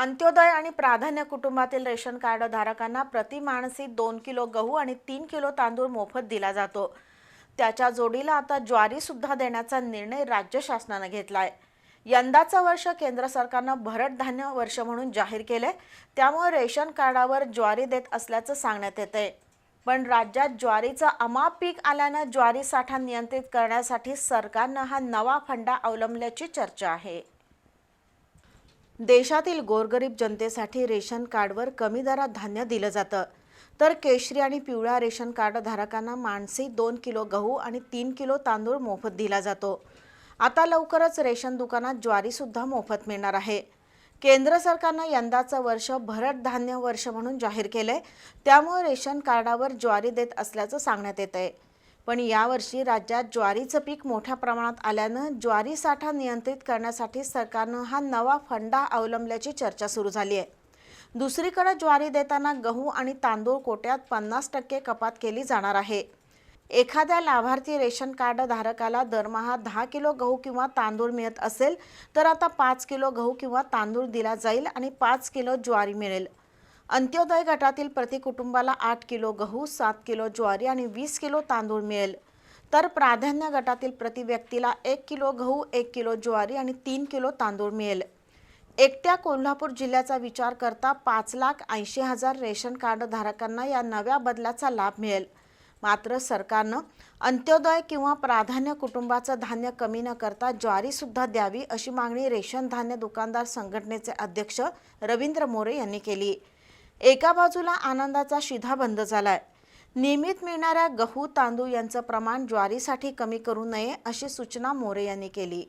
अंत्योदय आणि प्राधान्य कुटुंबातील रेशन कार्ड धारकांना प्रतिमाणसी दोन किलो गहू आणि तीन किलो तांदूळ मोफत दिला जातो. त्याच्या जोडीला आता ज्वारी सुद्धा देण्याचा निर्णय राज्य शासनानं घेतला आहे यंदाचं वर्ष केंद्र सरकारनं भरट धान्य वर्ष म्हणून जाहीर केले त्यामुळे रेशन कार्डावर ज्वारी देत असल्याचं सांगण्यात येतंय. पण राज्यात ज्वारीचं अमाप पीक आल्यानं ज्वारी साठा नियंत्रित करण्यासाठी सरकारनं हा नवा फंडा अवलंबल्याची चर्चा आहे. देशातील गोरगरीब जनतेसाठी रेशन कार्डवर कमी दरात धान्य दिलं जातं. तर केशरी आणि पिवळ्या रेशन कार्ड धारकांना माणसी दोन किलो गहू आणि तीन किलो तांदूळ मोफत दिला जातो. आता लवकरच रेशन दुकानात ज्वारीसुद्धा मोफत मिळणार आहे. केंद्र सरकारनं यंदाचं वर्ष भरड धान्य वर्ष म्हणून जाहीर केलंय. त्यामुळे रेशन कार्डावर ज्वारी देत असल्याचं सांगण्यात येत आहे पण यावर्षी राज्यात ज्वारीचं पीक मोठ्या प्रमाणात आल्यानं ज्वारी साठा नियंत्रित करण्यासाठी सरकारनं हा नवा फंडा अवलंबल्याची चर्चा सुरू झाली आहे. दुसरीकडे ज्वारी देताना गहू आणि तांदूळ कोट्यात पन्नास टक्के कपात केली जाणार आहे. एखाद्या लाभार्थी रेशन कार्ड धारकाला दरमहा दहा किलो गहू किंवा तांदूळ मिळत असेल तर आता पाच किलो गहू किंवा तांदूळ दिला जाईल आणि पाच किलो ज्वारी मिळेल. अंत्योदय गटातील प्रति कुटुंबाला आठ किलो गहू सात किलो ज्वारी आणि वीस किलो तांदूळ मिळेल. तर प्राधान्य गटातील प्रति व्यक्तीला एक किलो गहू एक किलो ज्वारी आणि तीन किलो तांदूळ मिळेल. एकट्या कोल्हापूर जिल्ह्याचा विचार करता पाच लाख ऐंशी हजार रेशन कार्ड धारकांना या नव्या बदलाचा लाभ मिळेल. मात्र सरकारनं अंत्योदय किंवा प्राधान्य कुटुंबाचं धान्य कमी न करता ज्वारीसुद्धा द्यावी अशी मागणी रेशन धान्य दुकानदार संघटनेचे अध्यक्ष रवींद्र मोरे यांनी केली. एका बाजूला आनंदाचा शिधा बंद झालाय. नियमित मिळणाऱ्या गहू तांदूळ यांचं प्रमाण ज्वारीसाठी कमी करू नये अशी सूचना मोरे यांनी केली.